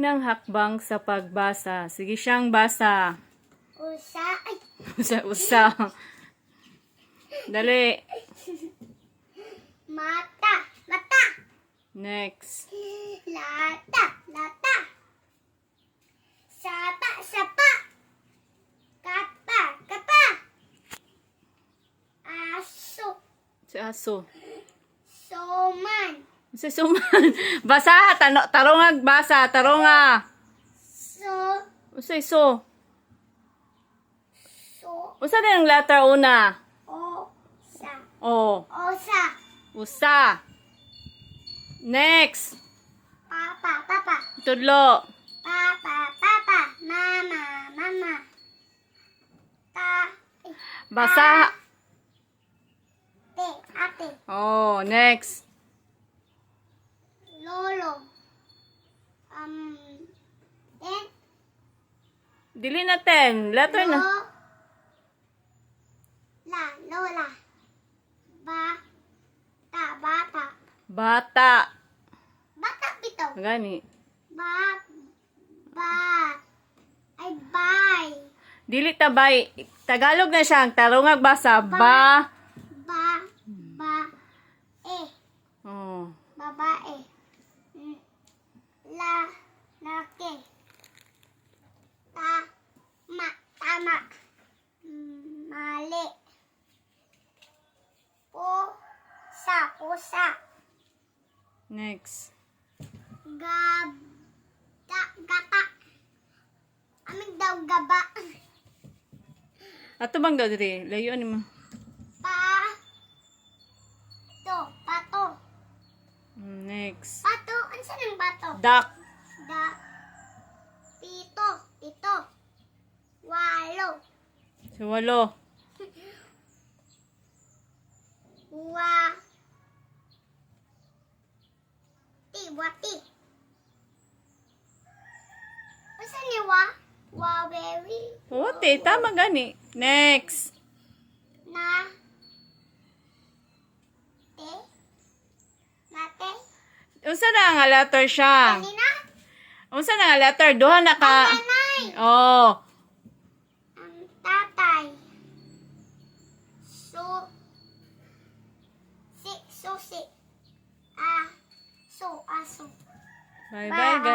Unang hakbang sa pagbasa. Sige siyang basa. Usa. Ay. Usa, usa. Dali. Mata. Mata. Next. Lata. Lata. Sapa. Sapa. Kapa. Kapa. Aso. Si aso. Soman. Si suman. Basa. Tano, tarongag basa. Taronga. So. Usa iso. So. Usa din ang letter una. O. Sa. O. Osa. Usa. Next. Papa. Papa. Tudlo. Papa. Papa. Mama. Mama. Ta. Basa. Ate. Ate. Oh, next. Um. Eh. Dili natin. Letter na. La. Lola. Ba. Ta. Bata. Bata. Bata bito. Gani. Ba. Ba. Ay, bye. Dili tabay. Tagalog na siya. Ang tarongag basa. Ba. Ba. Ba. Eh. Oh. Tama. Mali. Po. Sa. Pusa. Next. Gab. Da. Gata. Amig daw gaba. Ato bang daw diri? Layo ni mo. Pa. To. Pato. Next. Pato. Ano saan ang bato? Duck. Da. Pito. Ito. Si walo. Wa. Ti. Wati. Asa ni wa? Wawewi. Ote, tama gani. Next. Na. Te. Nate. Unsa na nga letter siya? Kanina? Unsa na nga letter? Duha na ka. Nanay. Oh. 拜拜，哥